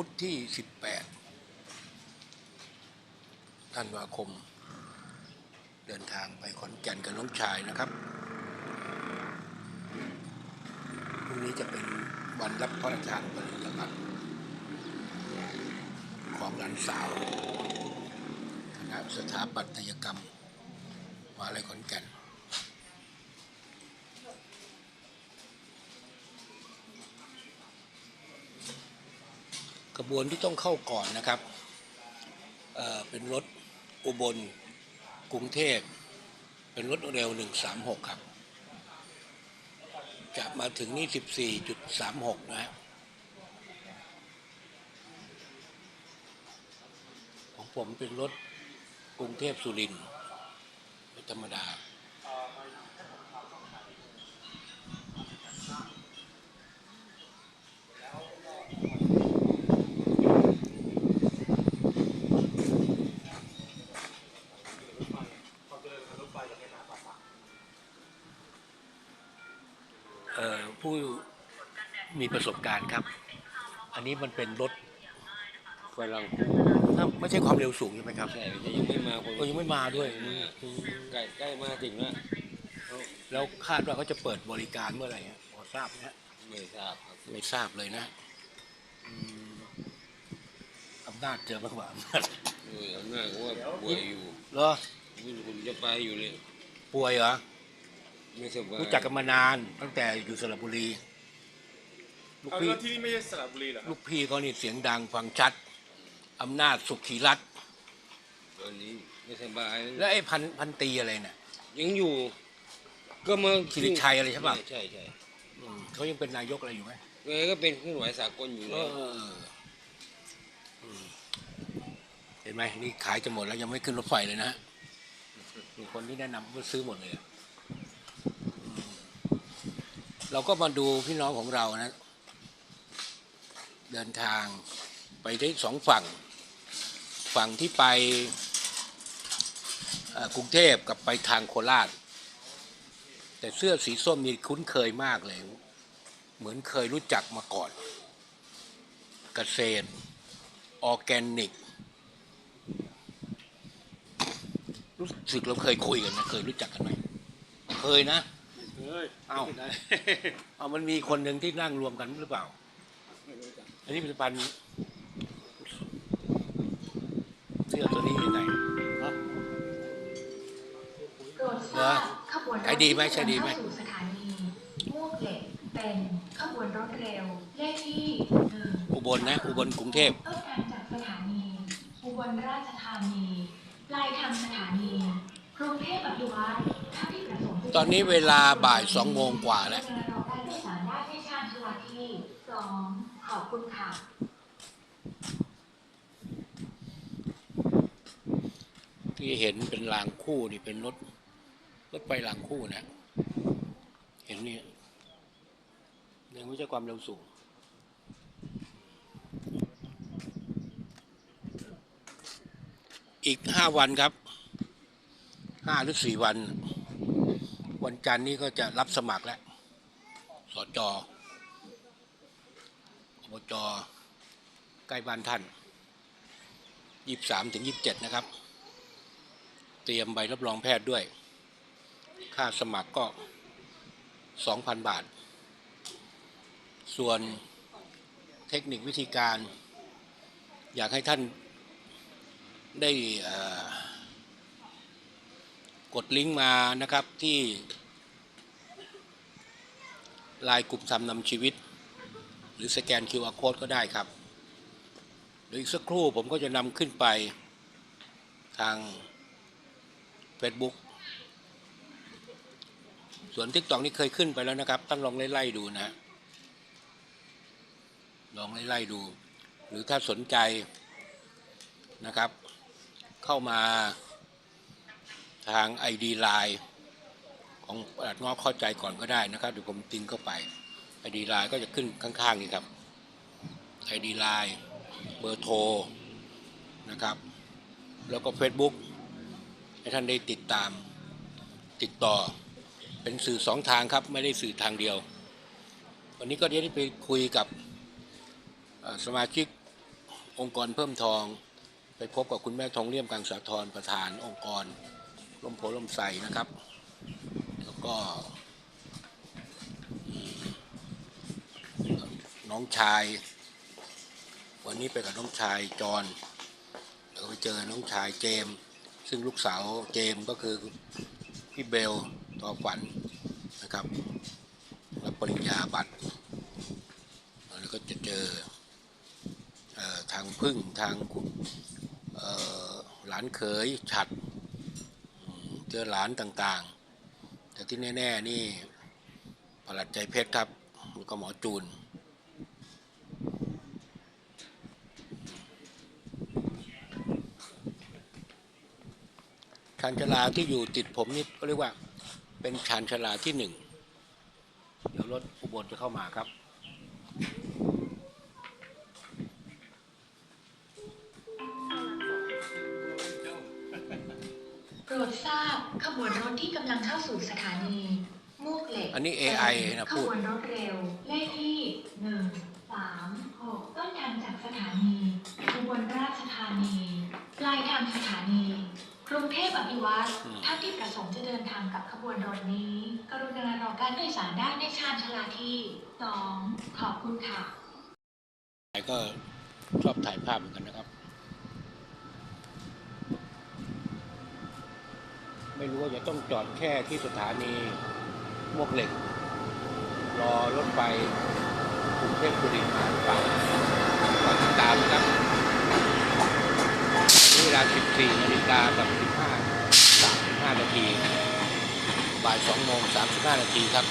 พุธที่ 18ธันวาคม เดินทางไปขอนแก่นกับน้องชายนะครับพรุ่งนี้จะเป็นวันรับพระราชทานปริญญาบัตรของหลานสาวคณะสถาปัตยกรรมมหาลัยขอนแก่น กระบวนที่ต้องเข้าก่อนนะครับเเป็นรถอุบลกรุงเทพ เป็นรถเร็ว 136 ครับ จะมาถึงนี่ 14.36 นะของผมเป็นรถกรุงเทพสุรินทร์ธรรมดา ผู้มีประสบการณ์ครับ อันนี้มันเป็นรถฝรั่งถ้าไม่ใช่ความเร็วสูงใช่ไหมครับใช่แต่ยังไม่มาคนก็ยังไม่มาด้วยใกล้ใกล้มาถึงแล้วแล้วคาดว่าเขาจะเปิดบริการเมื่อไหร่ฮะพอทราบไหมฮะไม่ทราบครับไม่ทราบเลยนะอืมอำนาจเจอบ้างว่าอำนาจเอออำนาจก็ว่าป่วยอยู่เหรอไม่รู้ผมจะไปอยู่เลยป่วยเหรอ ไม่สบายรู้จักกันมานานตั้งแต่อยู่สระบุรีลูกเอาพี่แล้วที่นี่ไม่ใช่สระบุรีเหรอคลูรับกพี่เขานี่เสียงดังฟังชัดอำนาจสุขีรัตน์ตอนนี้ไม่สบายแล้วไอ้พันพันตรีอะไรเนี่ย ยังอยู่ ก็มาสิริชัยอะไรใช่ปะ ใช่ใช่อืมเขายังเป็นนายกอะไรอยู่ไหมแกก็เป็นเครื่องไหวสากลอยู่เอแล้วออืมเห็นไหมนี่ขายจะหมดแล้วยังไม่ขึ้นรถไฟเลยนะฮะมีคนที่แนะนำก็ซื้อหมดเลยอะอืม เราก็มาดูพี่น้องของเรานะ เดินทางไปได้สองฝั่ง ฝั่งที่ไปกรุงเทพกับไปทางโคราช แต่เสื้อสีส้มนี่คุ้นเคยมากเลย เหมือนเคยรู้จักมาก่อน เกษตร ออแกนิก รู้สึกเราเคยคุยกันนะเคยรู้จักกันไหมเคยนะ เฮ้ยเอ้าเอามันมีคนหนึ่งที่นั่งรวมกันหรือเปล่าอันนี้ผลิตภัณฑ์เสื้อตัวนี้ยังไงครับโปรดทราบขบวนรถขายดีไหมใช้ดีไหม เข้าสู่สถานีมวกเหล็กเป็นขบวนรถเร็วเลขที่หนึ่งอุบลนะ อุบลกรุงเทพ ต้นทางจากสถานีอุบลราชธานีปลายทางสถานีกรุงเทพอภิวัตรท่าน ที่ประสงค์จะตอนนี้เวลาบ่ายสองโมงกว่าแล้วเชิญรอการโดยสารได้ที่ชานชาลาที่สองขอบคุณค่ะที่เห็นเป็นรางคู่นี่เป็นรถรถไฟรางคู่นะ เห็นนี่ยังไม่ใช่ความเร็วสูงอีกห้าวันครับห้าหรือสี่วัน วันจันทร์นี้ก็จะรับสมัครแล้วสจอบจใกล้บ้านท่านยี่สามถึงยี่สิบเจ็ดนะครับ เตรียมใบรับรองแพทย์ด้วย ค่าสมัครก็สองพันบาท ส่วนเทคนิควิธีการ อยากให้ท่านได้อ่อ กดลิงก์มานะครับที่ลน์กลุ่มทำนำชีวิต หรือสแกน QR Code ก็ได้ครับเดี๋ยวอีกสักครู่ผมก็จะนำขึ้นไปทาง Facebook ส่วนทิกตอกนี่เคยขึ้นไปแล้วนะครับท่านลองไล่ๆดูนะ ลองไล่ๆดู หรือถ้าสนใจนะครับ เข้ามา ทาง ID Line ของปลัดงอกเข้าใจก่อนก็ได้นะครับเดี๋ยวผมติ้งเข้าไป ID Line ก็จะขึ้นข้างๆนี่ครับ ID Line เบอร์โทรนะครับ แล้วก็ Facebook ให้ท่านได้ติดตามติดต่อเป็นสื่อสองทางครับ ไม่ได้สื่อทางเดียว วันนี้ก็ได้ไปคุยกับสมาชิกองค์กรเพิ่มทอง ไปพบกับคุณแม่ทองเลี่ยมกังสาธรประธานองค์กร ร่มโพล่มใสนะครับ แล้วก็ น้องชาย วันนี้ไปกับน้องชายจอนแล้วก็ไปเจอน้องชายเจม ซึ่งลูกสาวเจมก็คือพี่เบลต่อฝันนะครับรับปริญญาบัตรแล้วก็จะเจอทางพึ่งทางหลานเขยฉัด เจอหลานต่างๆ แต่ที่แน่ ๆ นี่ประหลัดใจเพชรครับแล้วก็หมอจูนชานชลาที่อยู่ติดผมนี่ก็เรียกว่าเป็นชานชลาที่หนึ่ง เดี๋ยวรถอุบลจะเข้ามาครับ โปรดทราบขบวนรถที่กำลังเข้าสู่สถานีมวกเหล็กอันนี้ AI นะขพูด บวนรถเร็ว เลขที่หนึ่งสามหกต้นทางจากสถานีอุบลราชธานี ปลายทางสถานี กรุงเทพอภิวัตรอืม ท่านที่ประสงค์จะเดินทางกับขบวนรถนี้ กรุณารอการโดยสารได้ในชานชาลาที่สองขอบคุณค่ะก็ชอบถ่ายภาพเหมือนกันนะครับ ไม่รู้ว่าจะต้องจอดแค่ที่สถานีมวกเหล็ก รอรถไฟกรุงเทพบุรีมานไปก่อนติดตามนะครับเวลา 14นาฬิกากับ15 35นาทีบ่าย2โมง35นาทีครับ